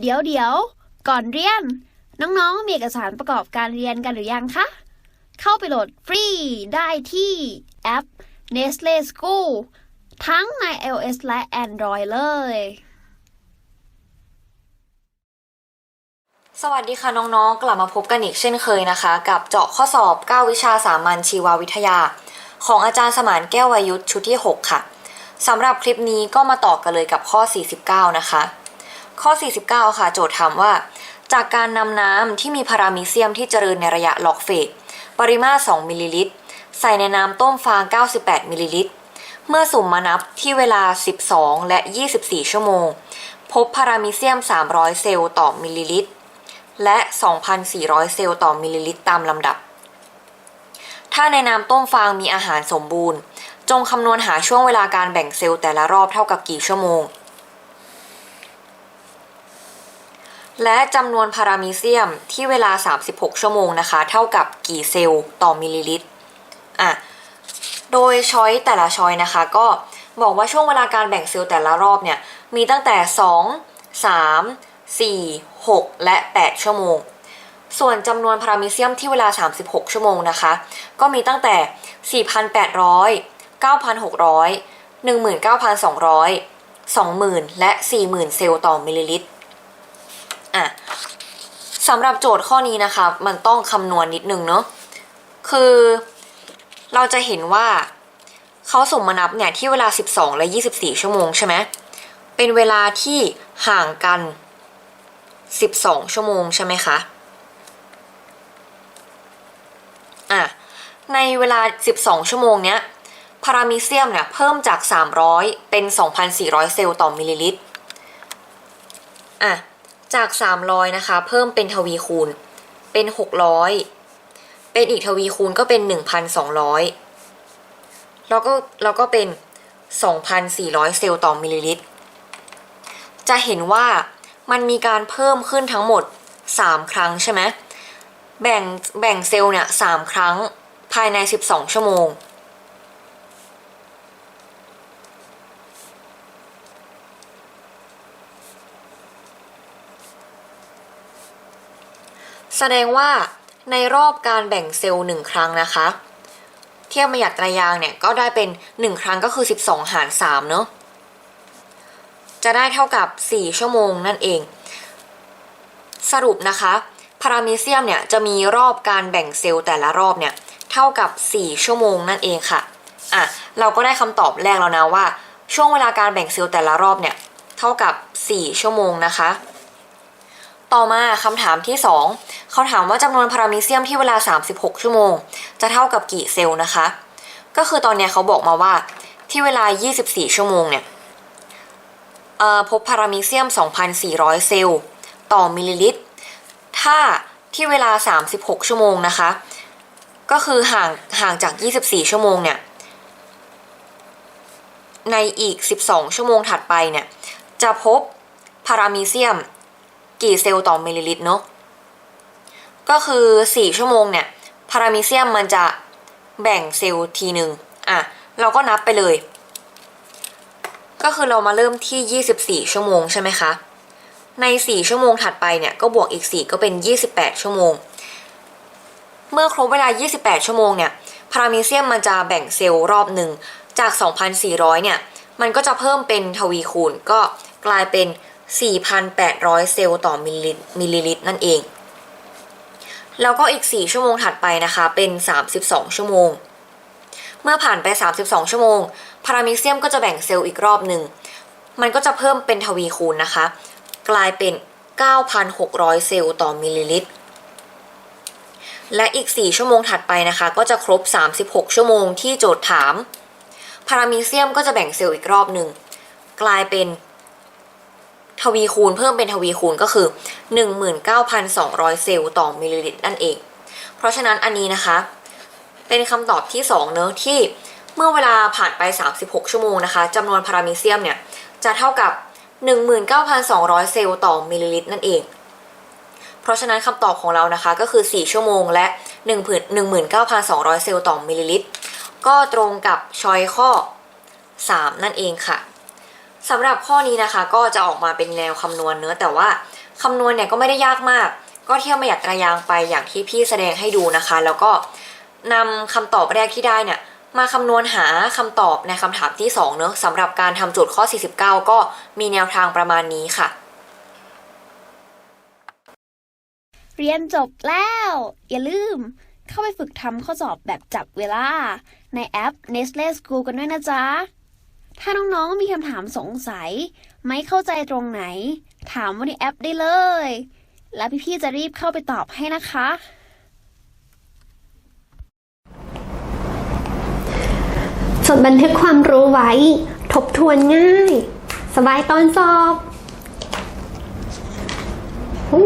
เดี๋ยวเดี๋ยวก่อนเรียน น้องๆ มีเอกสารประกอบการเรียนกันหรือยังคะ เข้าไปโหลดฟรีได้ที่แอป Nestle School ทั้งใน iOS และ Android เลย สวัสดีค่ะน้องๆ กลับมาพบกันอีกเช่นเคยนะคะ กับเจาะข้อสอบ 9 วิชาสามัญชีววิทยา ของอาจารย์สมานแก้ววายุทธชุดที่ 6 ค่ะสำหรับคลิปนี้ก็มาต่อกันเลยกับข้อ 49 นะคะ ข้อ 49 ค่ะ โจทย์ถามว่า จากการนำน้ำที่มีพารามีเซียมที่เจริญในระยะล็อกเฟสปริมาตร 2 มิลลิลิตร ใส่ในน้ำต้มฟาง 98 มิลลิลิตร เมื่อสุ่มมานับที่เวลา 12 และ 24 ชั่วโมง พบพารามีเซียม 300 เซลล์ต่อมิลลิลิตร และ 2,400 เซลล์ต่อมิลลิลิตรตามลำดับ ถ้าในน้ำต้มฟางมีอาหารสมบูรณ์ จงคำนวณหาช่วงเวลาการแบ่งเซลล์แต่ละรอบเท่ากับกี่ชั่วโมง และจำนวนพารามีเซียมที่เวลา 36 ชั่วโมงนะคะ เท่ากับกี่เซลล์ต่อมิลลิลิตรอะโดยช้อยแต่ละช้อยนะคะ ก็บอกว่าช่วงเวลาการแบ่งเซลล์แต่ละรอบเนี่ย มีตั้งแต่ 2 3 4 6 และ 8 ชั่วโมง ส่วนจำนวนพารามีเซียมที่เวลา 36 ชั่วโมงนะคะ ก็มีตั้งแต่ 4,800 9,600 19,200 20,000 และ 40,000 เซลล์ต่อมิลลิลิตร อะสำหรับโจทย์ข้อนี้นะคะมันต้องคำนวณนิดนึงเนาะคือเราจะเห็นว่าเขาส่งมานับเนี่ยที่เวลา 12 และ 24 ชั่วโมงใช่ไหมเป็นเวลาที่ห่างกัน 12 ชั่วโมงใช่ไหมคะอะในเวลา 12 ชั่วโมงเนี้ยพารามีเซียมเนี่ยเพิ่มจาก 300 เป็น 2,400 เซลล์ต่อมิลลิลิตรอะ จาก 300 นะคะ เพิ่มเป็นทวีคูณ เป็น 600 เป็นอีกทวีคูณก็เป็น 1,200 แล้วก็แล้วก็เป็น 2,400 เซลล์ต่อมิลลิลิตร จะเห็นว่ามันมีการเพิ่มขึ้นทั้งหมด 3 ครั้งใช่ไหมแบ่งแบ่งเซลล์เนี่ย3ครั้งภายใน 12 ชั่วโมง แสดงว่าในรอบการแบ่งเซลล์หนึ่งครั้งนะคะ เทียบมาหยัดตรายางเนี่ยก็ได้เป็น 1 ครั้งก็คือ 12 หาร3เนอะจะได้เท่ากับ 4 ชั่วโมงนั่นเอง สรุปนะคะพารามีเซียมเนี่ยจะมีรอบการแบ่งเซลล์แต่ละรอบเนี่ยเท่ากับ 4 ชั่วโมงนั่นเองค่ะอะ เราก็ได้คำตอบแรกแล้วนะว่า ช่วงเวลาการแบ่งเซลล์แต่ละรอบเนี่ยเท่ากับ 4 ชั่วโมงนะคะ ต่อมาคำถามที่ 2 เขาถามว่าจำนวนพารามีเซียมที่เวลา 36 ชั่วโมง จะเท่ากับกี่เซลล์นะคะ ก็คือตอนนี้เขาบอกมาว่าที่เวลา 24 ชั่วโมงเนี่ยพบพารามีเซียม 2,400 เซลล์ต่อมิลลิลิตร ถ้าที่เวลา 36 ชั่วโมงนะคะ ก็คือห่างห่างจาก 24 ชั่วโมงเนี่ย ในอีก 12 ชั่วโมงถัดไปเนี่ย จะพบพารามีเซียม กี่เซลล์ต่อมิลลิลิตรเนาะก็คือ 4 ชั่วโมงเนี่ยพารามีเซียมมันจะแบ่งเซลล์ทีหนึ่งอะเราก็นับไปเลย ก็คือเรามาเริ่มที่ 24 ชั่วโมงใช่ไหมคะใน 4 ชั่วโมงถัดไปเนี่ยก็บวกอีก 4 ก็เป็น 28 ชั่วโมง เมื่อครบเวลา 28 ชั่วโมงเนี่ยพารามีเซียมมันจะแบ่งเซลล์รอบหนึ่งจาก 2,400 เนี่ย มันก็จะเพิ่มเป็นทวีคูณก็กลายเป็น 4,800 เซลล์ต่อมิลลิมลลิตรนั่นเอง แล้วก็อีก 4 ชั่วโมงถัดไปนะคะเป็น 32 ชั่วโมง เมื่อผ่านไป 32 ชั่วโมง พารามีเซียมก็จะแบ่งเซลล์อีกรอบหนึ่ง มันก็จะเพิ่มเป็นทวีคูณนะคะ กลายเป็น 9,600 เซลล์ต่อมิลลิลิตรและอีก 4 ชั่วโมงถัดไปนะคะ ก็จะครบ 36 ชั่วโมงที่โจทย์ถาม พารามีเซียมก็จะแบ่งเซลล์อีกรอบหนึ่ง กลายเป็น ทวีคูณเพิ่มเป็นทวีคูณก็คือ 19,200 เซลล์ต่อมิลลิลิตรนั่นเอง เพราะฉะนั้นอันนี้นะคะ เป็นคำตอบที่2เนอะที่เมื่อเวลาผ่านไป 36 ชั่วโมงนะคะจำนวนพารามีเซียมเนี่ย จะเท่ากับ 19,200 เซลล์ต่อมิลลิลิตรนั่นเอง เพราะฉะนั้นคำตอบของเรานะคะก็คือ 4 ชั่วโมงและ 19,200 เซลล์ต่อมิลลิลิตรก็ตรงกับชอยข้อ 3 นั่นเองค่ะ สำหรับข้อนี้นะคะก็จะออกมาเป็นแนวคำนวณเนื้อะแต่ว่าคำนวณเนี่ยก็ไม่ได้ยากมาก ก็เที่ยวมาหยัดระยางไปอย่างที่พี่แสดงให้ดูนะคะ แล้วก็นำคำตอบแรกที่ได้เนี่ยมาคำนวณหาคำตอบในคำถามที่2เนอะสำหรับการทำโจทย์ข้อ 49 ก็มีแนวทางประมาณนี้ค่ะ เรียนจบแล้ว อย่าลืม เข้าไปฝึกทำข้อสอบแบบจับเวลา ในแอป Nestle School กันด้วยนะจ๊ะ ถ้าน้องๆมีคำถามสงสัย ไม่เข้าใจตรงไหน ถามว่าในแอปได้เลย แล้วพี่ๆจะรีบเข้าไปตอบให้นะคะ จดบันทึกความรู้ไว้ ทบทวนง่าย สบายตอนสอบหู